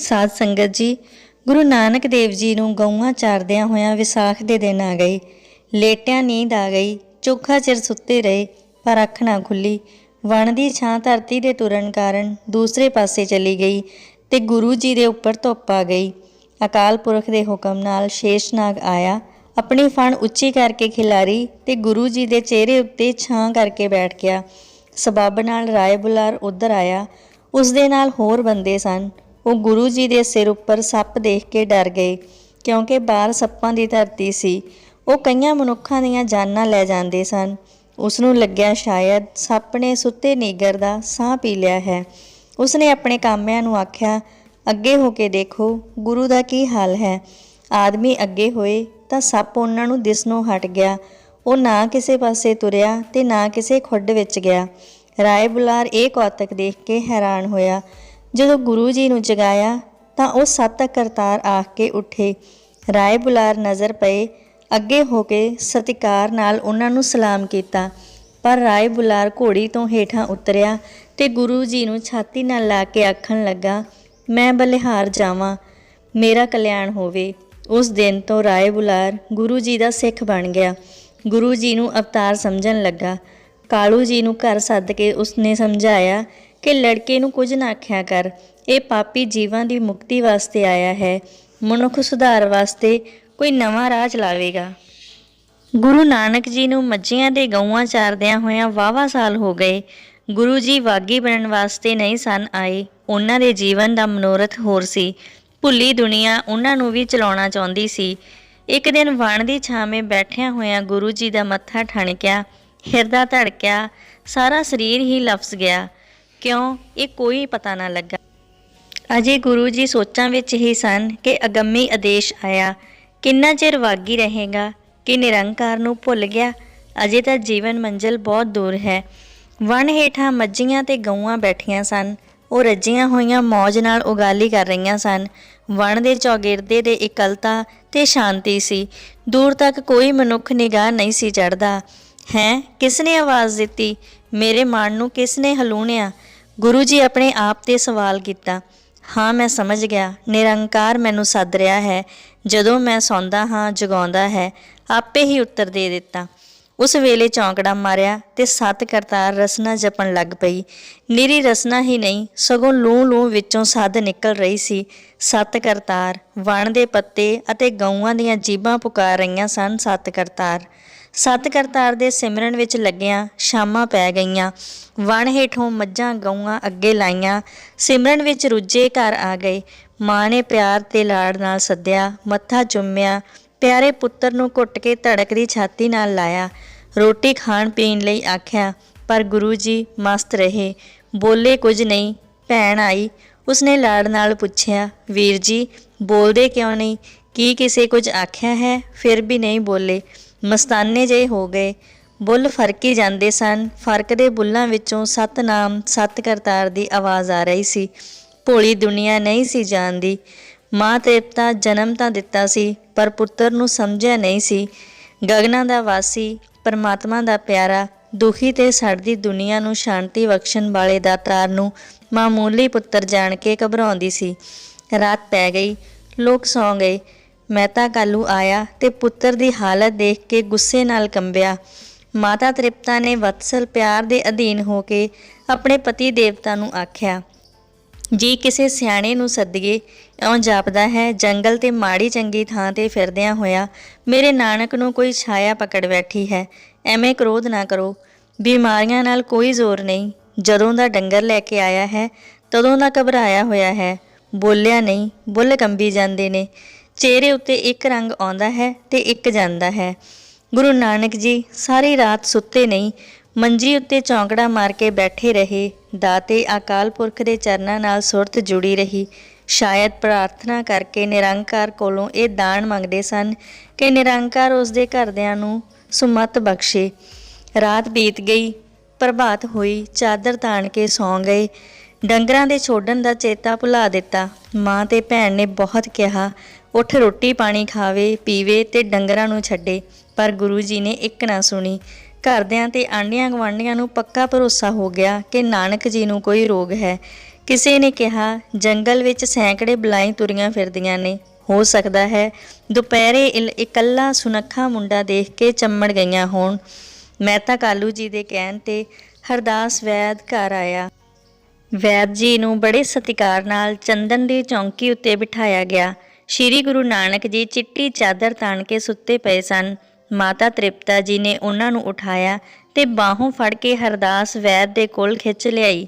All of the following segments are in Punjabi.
ਸਾਧ ਸੰਗਤ ਜੀ, ਗੁਰੂ ਨਾਨਕ ਦੇਵ ਜੀ ਨੂੰ ਗਊਆਂ ਚਾਰਦਿਆਂ ਹੋਇਆਂ ਵਿਸਾਖ ਦੇ ਦਿਨ ਆ ਗਈ ਲੇਟਿਆਂ ਨੀਂਦ ਆ ਗਈ, ਚੋਖਾ ਚਿਰ ਸੁੱਤੇ ਰਹੇ, ਪਰ ਅੱਖ ਨਾ ਖੁੱਲੀ। ਵਣ ਦੀ ਛਾਂ ਧਰਤੀ ਦੇ ਤੁਰਨ ਕਾਰਨ ਦੂਸਰੇ ਪਾਸੇ ਚਲੀ ਗਈ ਤੇ ਗੁਰੂ ਜੀ ਦੇ ਉੱਪਰ ਧੁੱਪ ਆ ਗਈ। ਅਕਾਲ ਪੁਰਖ ਦੇ ਹੁਕਮ ਨਾਲ ਸ਼ੇਸ਼ਨਾਗ ਆਇਆ, ਆਪਣੀ ਫਣ ਉੱਚੀ ਕਰਕੇ ਖਿਲਾਰੀ ਤੇ ਗੁਰੂ ਜੀ ਦੇ ਚਿਹਰੇ ਉੱਤੇ ਛਾਂ ਕਰਕੇ ਬੈਠ ਗਿਆ। ਸਬੱਬ ਨਾਲ ਰਾਏ ਬੁਲਾਰ ਉਧਰ ਆਇਆ, ਉਸ ਦੇ ਨਾਲ ਹੋਰ ਬੰਦੇ ਸਨ। ਉਹ ਗੁਰੂ ਜੀ ਦੇ ਸਿਰ ਉੱਪਰ ਸੱਪ ਦੇਖ ਕੇ ਡਰ ਗਏ, ਕਿਉਂਕਿ ਬਾਹਰ ਸੱਪਾਂ ਦੀ ਧਰਤੀ ਸੀ। ਉਹ ਕਈਆਂ ਮਨੁੱਖਾਂ ਦੀਆਂ ਜਾਨਾਂ ਲੈ ਜਾਂਦੇ ਸਨ। ਉਸ ਨੂੰ ਲੱਗਿਆ ਸ਼ਾਇਦ ਸੱਪ ਨੇ ਸੁੱਤੇ ਨੀਗਰ ਦਾ ਸਾਹ ਪੀ ਲਿਆ ਹੈ। ਉਸਨੇ ਆਪਣੇ ਕਾਮਿਆਂ ਨੂੰ ਆਖਿਆ, ਅੱਗੇ ਹੋ ਕੇ ਦੇਖੋ, ਗੁਰੂ ਦਾ ਕੀ ਹਾਲ ਹੈ। ਆਦਮੀ ਅੱਗੇ ਹੋਏ ਤਾਂ ਸੱਪ ਉਹਨਾਂ ਨੂੰ ਦਿਸਣੋਂ ਹਟ ਗਿਆ। ਉਹ ਨਾ ਕਿਸੇ ਪਾਸੇ ਤੁਰਿਆ ਤੇ ਨਾ ਕਿਸੇ ਖੁੱਡ ਵਿੱਚ ਗਿਆ। ਰਾਏ ਬੁਲਾਰ ਇਹ ਕੌਤਕ ਦੇਖ ਕੇ ਹੈਰਾਨ ਹੋਇਆ ਜਦੋਂ ਗੁਰੂ ਜੀ ਨੂੰ ਜਗਾਇਆ, ਤਾਂ ਉਹ ਸੱਤ ਕਰਤਾਰ ਆਖ ਕੇ ਉੱਠੇ। ਰਾਏ ਬੁਲਾਰ ਨਜ਼ਰ ਪਏ। ਅੱਗੇ ਹੋ ਕੇ ਸਤਿਕਾਰ ਨਾਲ ਉਹਨਾਂ ਨੂੰ ਸਲਾਮ ਕੀਤਾ। ਪਰ ਰਾਏ ਬੁਲਾਰ ਘੋੜੀ ਤੋਂ ਹੇਠਾਂ ਉਤਰਿਆ ਤੇ ਗੁਰੂ ਜੀ ਨੂੰ ਛਾਤੀ ਨਾਲ ਲਾ ਕੇ ਆਖਣ ਲੱਗਾ, ਮੈਂ ਬਲਿਹਾਰ ਜਾਵਾਂ। ਮੇਰਾ ਕਲਿਆਣ ਹੋਵੇ। ਉਸ ਦਿਨ ਤੋਂ ਰਾਏ ਬੁਲਾਰ ਗੁਰੂ ਜੀ ਦਾ ਸਿੱਖ ਬਣ ਗਿਆ। ਗੁਰੂ ਜੀ ਨੂੰ ਅਵਤਾਰ ਸਮਝਣ ਲੱਗਾ। ਕਾਲੂ ਜੀ ਨੂੰ ਘਰ ਸੱਦ ਕੇ ਉਸਨੇ ਸਮਝਾਇਆ ਕਿ ਲੜਕੇ ਨੂੰ ਕੁਝ ਨਾ ਆਖਿਆ ਕਰ। ਇਹ ਪਾਪੀ ਜੀਵਾਂ ਦੀ ਮੁਕਤੀ ਵਾਸਤੇ ਆਇਆ ਹੈ। ਮਨੁੱਖ ਸੁਧਾਰ ਵਾਸਤੇ ਕੋਈ ਨਵਾਂ ਰਾਹ ਚਲਾਵੇਗਾ ਗੁਰੂ ਨਾਨਕ ਜੀ ਨੂੰ ਮੱਝੀਆਂ ਦੇ ਗਊਆਂ ਚਾਰਦਿਆਂ ਹੋਇਆਂ ਵਾਵਾ ਸਾਲ ਹੋ ਗਏ। ਗੁਰੂ ਜੀ ਵਾਗੀ ਬਣਨ ਵਾਸਤੇ ਨਹੀਂ ਸਨ ਆਏ। ਉਹਨਾਂ ਦੇ ਜੀਵਨ ਦਾ ਮਨੋਰਥ ਹੋਰ ਸੀ। ਭੁੱਲੀ ਦੁਨੀਆ ਉਹਨਾਂ ਨੂੰ ਵੀ ਚਲਾਉਣਾ ਚਾਹੁੰਦੀ ਸੀ। ਇੱਕ ਦਿਨ ਵਣ ਦੀ ਛਾਵੇਂ ਬੈਠਿਆਂ ਹੋਇਆਂ ਗੁਰੂ ਜੀ ਦਾ ਮੱਥਾ ਠਣਕਿਆ। ਹਿਰਦਾ ਧੜਕਿਆ। ਸਾਰਾ ਸਰੀਰ ਹੀ ਲਫ਼ਜ਼ ਗਿਆ। ਕਿਉਂ? ਇਹ ਕੋਈ ਪਤਾ ਨਾ ਲੱਗਾ। ਅਜੇ ਗੁਰੂ ਜੀ ਸੋਚਾਂ ਵਿੱਚ ਹੀ ਸਨ ਕਿ ਅਗੰਮੀ ਆਦੇਸ਼ ਆਇਆ। ਕਿੰਨਾ ਚਿਰ ਵਾਗੀ ਰਹੇਗਾ? ਕਿ ਨਿਰੰਕਾਰ ਨੂੰ ਭੁੱਲ ਗਿਆ? ਅਜੇ ਤਾਂ ਜੀਵਨ ਮੰਜ਼ਲ ਬਹੁਤ ਦੂਰ ਹੈ। ਵਣ ਹੇਠਾਂ ਮੱਝੀਆਂ ਤੇ ਗਊਆਂ ਬੈਠੀਆਂ ਸਨ। ਉਹ ਰੱਜੀਆਂ ਹੋਈਆਂ ਮੌਜ ਨਾਲ ਉਗਾਲੀ ਕਰ ਰਹੀਆਂ ਸਨ। ਵਣ ਦੇ ਚੌਗਿਰਦੇ ਦੇ ਇਕਲਤਾ ਤੇ ਸ਼ਾਂਤੀ ਸੀ। ਦੂਰ ਤੱਕ ਕੋਈ ਮਨੁੱਖ ਨਿਗਾਹ ਨਹੀਂ ਸੀ ਚੜਦਾ ਹੈ? ਕਿਸ ਨੇ ਆਵਾਜ਼ ਦਿੱਤੀ? ਮੇਰੇ ਮਨ ਨੂੰ ਕਿਸ ਨੇ ਹਲੂਣਿਆ? ਗੁਰੂ ਜੀ ਆਪਣੇ ਆਪ ਤੇ ਸਵਾਲ ਕੀਤਾ, ਹਾਂ, ਮੈਂ ਸਮਝ ਗਿਆ। ਨਿਰੰਕਾਰ ਮੈਨੂੰ ਸੱਦ ਰਿਹਾ ਹੈ। ਜਦੋਂ ਮੈਂ ਸੌਂਦਾ ਹਾਂ, ਜਗਾਉਂਦਾ ਹੈ, ਆਪੇ ਹੀ ਉੱਤਰ ਦੇ ਦਿੱਤਾ। ਉਸ ਵੇਲੇ ਚੌਂਕੜਾ ਮਾਰਿਆ ਤੇ ਸੱਤ ਕਰਤਾਰ ਰਸਨਾ ਜਪਣ ਲੱਗ ਪਈ। ਨਿਰੀ ਰਸਨਾ ਹੀ ਨਹੀਂ, ਸਗੋਂ ਲੂੰ ਲੂੰ ਵਿੱਚੋਂ ਸੱਦ ਨਿਕਲ ਰਹੀ ਸੀ। ਸੱਤ ਕਰਤਾਰ, ਵਣ ਦੇ ਪੱਤੇ ਅਤੇ ਗਊਆਂ ਦੀਆਂ ਜੀਬਾਂ ਪੁਕਾਰ ਰਹੀਆਂ ਸਨ ਸੱਤ ਕਰਤਾਰ। ਸੱਤ ਕਰਤਾਰ ਦੇ ਸਿਮਰਨ ਵਿੱਚ ਲੱਗਿਆਂ ਸ਼ਾਮਾਂ ਪੈ ਗਈਆਂ। ਵਣ ਹੇਠੋਂ ਮੱਝਾਂ ਗਊਆਂ ਅੱਗੇ ਲਾਈਆਂ। ਸਿਮਰਨ ਵਿੱਚ ਰੁੱਝੇ ਘਰ ਆ ਗਏ। ਮਾਂ ਨੇ ਪਿਆਰ ਤੇ ਲਾੜ ਨਾਲ ਸੱਦਿਆ, ਮੱਥਾ ਚੁੰਮਿਆ। ਪਿਆਰੇ ਪੁੱਤਰ ਨੂੰ ਘੁੱਟ ਕੇ ਧੜਕਦੀ ਛਾਤੀ ਨਾਲ ਲਾਇਆ। ਰੋਟੀ ਖਾਣ ਪੀਣ ਲਈ ਆਖਿਆ, ਪਰ ਗੁਰੂ ਜੀ, ਮਸਤ ਰਹੇ। ਬੋਲੇ ਕੁਝ ਨਹੀਂ, ਭੈਣ ਆਈ। ਉਸਨੇ ਲਾੜ ਨਾਲ ਪੁੱਛਿਆ, ਵੀਰ ਜੀ, ਬੋਲਦੇ ਕਿਉਂ ਨਹੀਂ? ਕੀ ਕਿਸੇ ਕੁਝ ਆਖਿਆ ਹੈ? ਫਿਰ ਵੀ ਨਹੀਂ ਬੋਲੇ। ਮਸਤਾਨੇ ਜੇ ਹੋ ਗਏ। ਬੁੱਲ ਫਰਕੀ ਜਾਂਦੇ ਸਨ। ਫਰਕਦੇ ਬੁੱਲਾਂ ਵਿੱਚੋਂ ਸਤਨਾਮ ਸਤ ਕਰਤਾਰ ਦੀ ਆਵਾਜ਼ ਆ ਰਹੀ ਸੀ। ਭੋਲੀ ਦੁਨੀਆ ਨਹੀਂ ਸੀ ਜਾਣਦੀ। ਮਾਂ ਤ੍ਰਿਪਤਾ ਜਨਮ ਤਾਂ ਦਿੱਤਾ ਸੀ, ਪਰ ਪੁੱਤਰ ਨੂੰ ਸਮਝਿਆ ਨਹੀਂ ਸੀ। ਗਗਨਾਂ ਦਾ ਵਾਸੀ, ਪਰਮਾਤਮਾ ਦਾ ਪਿਆਰਾ, ਦੁਖੀ ਤੇ ਸੜਦੀ ਦੁਨੀਆ ਨੂੰ ਸ਼ਾਂਤੀ ਬਖਸ਼ਣ ਵਾਲੇ ਦਾਤਾਰ ਨੂੰ ਮਾਮੂਲੀ ਪੁੱਤਰ ਜਾਣ ਕੇ ਘਬਰਾਉਂਦੀ ਸੀ। ਰਾਤ ਪੈ ਗਈ। ਲੋਕ ਸੌਂ ਗਏ। ਮਹਿਤਾ ਕਾਲੂ ਆਇਆ ਤੇ ਪੁੱਤਰ ਦੀ ਹਾਲਤ ਦੇਖ ਕੇ ਗੁੱਸੇ ਨਾਲ ਕੰਬਿਆ। ਮਾਤਾ ਤ੍ਰਿਪਤਾ ਨੇ ਵਤਸਲ ਪਿਆਰ ਦੇ ਅਧੀਨ ਹੋ ਕੇ ਆਪਣੇ ਪਤੀ ਦੇਵਤਾ ਨੂੰ ਆਖਿਆ, ਜੀ ਕਿਸੇ ਸਿਆਣੇ ਨੂੰ ਸੱਦੀਏ, ਇਉਂ ਜਾਪਦਾ ਹੈ, ਜੰਗਲ ਤੇ ਮਾੜੀ ਚੰਗੀ ਥਾਂ ਤੇ ਫਿਰਦਿਆਂ ਹੋਇਆ ਮੇਰੇ ਨਾਨਕ ਨੂੰ ਕੋਈ ਛਾਇਆ ਪਕੜ ਬੈਠੀ ਹੈ, ਐਵੇਂ ਕ੍ਰੋਧ ਨਾ ਕਰੋ। ਬਿਮਾਰੀਆਂ ਨਾਲ ਕੋਈ ਜ਼ੋਰ ਨਹੀਂ। ਜਦੋਂ ਦਾ ਡੰਗਰ ਲੈ ਕੇ ਆਇਆ ਹੈ, ਤਦੋਂ ਦਾ ਘਬਰਾਇਆ ਹੋਇਆ ਹੈ। ਬੋਲਿਆ ਨਹੀਂ, ਬੁੱਲ ਕੰਬੀ ਜਾਂਦੇ ਨੇ। ਚਿਹਰੇ ਉੱਤੇ ਇੱਕ ਰੰਗ ਆਉਂਦਾ ਹੈ ਤੇ ਇੱਕ ਜਾਂਦਾ ਹੈ। ਗੁਰੂ ਨਾਨਕ ਜੀ ਸਾਰੀ ਰਾਤ ਸੁੱਤੇ ਨਹੀਂ ਮੰਜੀ ਉੱਤੇ ਚੌਂਕੜਾ ਮਾਰ ਕੇ ਬੈਠੇ ਰਹੇ, ਦਾਤੇ ਅਕਾਲ ਪੁਰਖ ਦੇ ਚਰਨਾਂ ਨਾਲ ਸੁਰਤ ਜੁੜੀ ਰਹੀ। ਸ਼ਾਇਦ ਪ੍ਰਾਰਥਨਾ ਕਰਕੇ ਨਿਰੰਕਾਰ ਕੋਲੋਂ ਇਹ ਦਾਨ ਮੰਗਦੇ ਸਨ ਕਿ ਨਿਰੰਕਾਰ ਉਸ ਦੇ ਘਰਦਿਆਂ ਨੂੰ ਸੁਮਤ ਬਖਸ਼ੇ। ਰਾਤ ਬੀਤ ਗਈ, ਪ੍ਰਭਾਤ ਹੋਈ, ਚਾਦਰ ਤਾਣ ਕੇ ਸੌਂ ਗਏ। ਡੰਗਰਾਂ ਦੇ ਛੋਡਣ ਦਾ ਚੇਤਾ ਭੁਲਾ ਦਿੱਤਾ। ਮਾਂ ਤੇ ਭੈਣ ਨੇ ਬਹੁਤ ਕਿਹਾ, ਉੱਠ ਰੋਟੀ ਪਾਣੀ ਖਾਵੇ, ਪੀਵੇ ਤੇ ਡੰਗਰਾਂ ਨੂੰ ਛੱਡੇ। ਪਰ ਗੁਰੂ ਜੀ ਨੇ ਇੱਕ ਨਾ ਸੁਣੀ। ਘਰਦਿਆਂ ਤੇ ਆਂਢੀਆਂ ਗਵਾਂਢੀਆਂ ਨੂੰ ਪੱਕਾ ਭਰੋਸਾ ਹੋ ਗਿਆ ਕਿ ਨਾਨਕ ਜੀ ਨੂੰ ਕੋਈ ਰੋਗ ਹੈ। ਕਿਸੇ ਨੇ ਕਿਹਾ, ਜੰਗਲ ਵਿੱਚ ਸੈਂਕੜੇ ਬਲਾਈ ਤੁਰੀਆਂ ਫਿਰਦੀਆਂ ਨੇ। ਹੋ ਸਕਦਾ ਹੈ ਦੁਪਹਿਰੇ ਇਲ- ਇਕੱਲਾ ਸੁਨੱਖਾ ਮੁੰਡਾ ਦੇਖ ਕੇ ਚੰਮੜ ਗਈਆਂ ਹੋਣ। ਮਹਿਤਾ ਕਾਲੂ ਜੀ ਦੇ ਕਹਿਣ ਤੇ ਹਰਦਾਸ ਵੈਦ ਘਰ ਆਇਆ। ਵੈਦ ਜੀ ਨੂੰ ਬੜੇ ਸਤਿਕਾਰ ਨਾਲ ਚੰਦਨ ਦੀ ਚੌਂਕੀ ਉੱਤੇ ਬਿਠਾਇਆ ਗਿਆ। ਸ੍ਰੀ ਗੁਰੂ ਨਾਨਕ ਜੀ ਚਿੱਟੀ ਚਾਦਰ ਤਾਣ ਕੇ ਸੁੱਤੇ ਪਏ ਸਨ। ਮਾਤਾ ਤ੍ਰਿਪਤਾ ਜੀ ਨੇ ਉਹਨਾਂ ਨੂੰ ਉਠਾਇਆ ਤੇ ਬਾਹੋਂ ਫੜ ਕੇ ਹਰਦਾਸ ਵੈਦ ਦੇ ਕੋਲ ਖਿੱਚ ਲਿਆਈ।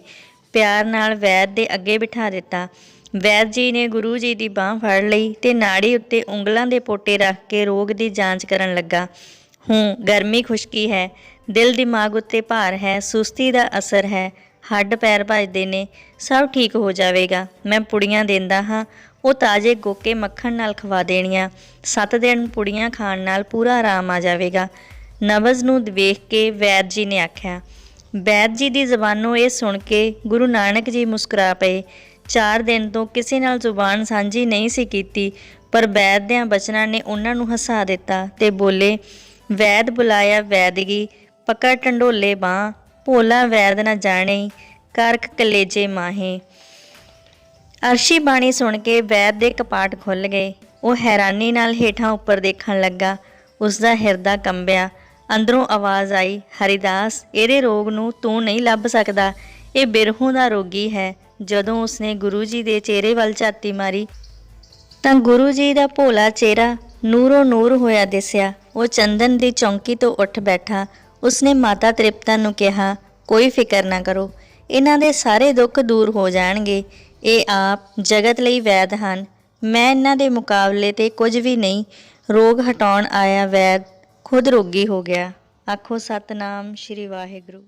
ਪਿਆਰ ਨਾਲ ਵੈਦ ਦੇ ਅੱਗੇ ਬਿਠਾ ਦਿੱਤਾ। ਵੈਦ ਜੀ ਨੇ ਗੁਰੂ ਜੀ ਦੀ ਬਾਹ ਫੜ ਲਈ ਤੇ ਨਾੜੀ ਉੱਤੇ ਉਂਗਲਾਂ ਦੇ ਪੋਟੇ ਰੱਖ ਕੇ ਰੋਗ ਦੀ ਜਾਂਚ ਕਰਨ ਲੱਗਾ। ਹੂੰ, ਗਰਮੀ ਖੁਸ਼ਕੀ ਹੈ। ਦਿਲ ਦਿਮਾਗ ਉੱਤੇ ਭਾਰ ਹੈ, ਸੁਸਤੀ ਦਾ ਅਸਰ ਹੈ। ਹੱਡ ਪੈਰ ਭੱਜਦੇ ਨੇ, ਸਭ ਠੀਕ ਹੋ ਜਾਵੇਗਾ। ਮੈਂ ਪੁੜੀਆਂ ਦਿੰਦਾ ਹਾਂ। ਉਹ ਤਾਜ਼ੇ ਗੋਕੇ ਮੱਖਣ ਨਾਲ ਖਵਾ ਦੇਣੀਆਂ। ਸੱਤ ਦਿਨ ਪੁੜੀਆਂ ਖਾਣ ਨਾਲ ਪੂਰਾ ਆਰਾਮ ਆ ਜਾਵੇਗਾ। ਨਬਜ਼ ਨੂੰ ਵੇਖ ਕੇ ਵੈਦ ਜੀ ਨੇ ਆਖਿਆ, ਵੈਦ ਜੀ ਦੀ ਜ਼ਬਾਨੋਂ ਇਹ ਸੁਣ ਕੇ ਗੁਰੂ ਨਾਨਕ ਜੀ ਮੁਸਕਰਾ ਪਏ। ਚਾਰ ਦਿਨ ਤੋਂ ਕਿਸੇ ਨਾਲ ਜ਼ੁਬਾਨ ਸਾਂਝੀ ਨਹੀਂ ਸੀ ਕੀਤੀ, ਪਰ ਵੈਦ ਦਿਆਂ ਬਚਨਾਂ ਨੇ ਉਹਨਾਂ ਨੂੰ ਹਸਾ ਦਿੱਤਾ ਤੇ ਬੋਲੇ, ਵੈਦ ਬੁਲਾਇਆ ਵੈਦਗੀ, ਪਕੜ ਟੰਡੋਲੇ ਬਾਹ ਭੋਲਾ ਵੈਦ ਨਾ ਜਾਣੇ, ਕਰਕ ਕਲੇਜੇ ਮਾਹੇ। ਅਰਸ਼ੀ ਬਾਣੀ ਸੁਣ ਕੇ ਵੈਦ ਦੇ ਕਪਾਟ ਖੁੱਲ ਗਏ। ਉਹ ਹੈਰਾਨੀ ਨਾਲ ਹੇਠਾਂ ਉੱਪਰ ਦੇਖਣ ਲੱਗਾ। ਉਸ ਦਾ ਹਿਰਦਾ ਕੰਬਿਆ। ਅੰਦਰੋਂ ਆਵਾਜ਼ ਆਈ, ਹਰੀਦਾਸ, ਇਹਦੇ ਰੋਗ ਨੂੰ ਤੂੰ ਨਹੀਂ ਲੱਭ ਸਕਦਾ। ਇਹ ਬਿਰਹੂ ਦਾ ਰੋਗੀ ਹੈ। ਜਦੋਂ ਉਸਨੇ ਗੁਰੂ ਜੀ ਦੇ ਚਿਹਰੇ ਵੱਲ ਝਾਤੀ ਮਾਰੀ, ਤਾਂ ਗੁਰੂ ਜੀ ਦਾ ਭੋਲਾ ਚਿਹਰਾ ਨੂਰੋ ਨੂਰ ਹੋਇਆ ਦਿਸਿਆ। ਉਹ ਚੰਦਨ ਦੀ ਚੌਂਕੀ ਤੋਂ ਉੱਠ ਬੈਠਾ। ਉਸਨੇ ਮਾਤਾ ਤ੍ਰਿਪਤਾ ਨੂੰ ਕਿਹਾ, ਕੋਈ ਫਿਕਰ ਨਾ ਕਰੋ, ਇਹਨਾਂ ਦੇ ਸਾਰੇ ਦੁੱਖ ਦੂਰ ਹੋ ਜਾਣਗੇ। ਇਹ ਆਪ ਜਗਤ ਲਈ ਵੈਦ ਹਨ। ਮੈਂ ਇਹਨਾਂ ਦੇ ਮੁਕਾਬਲੇ ਤੇ ਕੁਝ ਵੀ ਨਹੀਂ, ਰੋਗ ਹਟਾਉਣ ਆਇਆ ਵੈਦ, ਖੁਦ ਰੋਗੀ ਹੋ ਗਿਆ। ਆਖੋ, ਸਤਨਾਮ ਸ਼੍ਰੀ ਵਾਹਿਗੁਰੂ।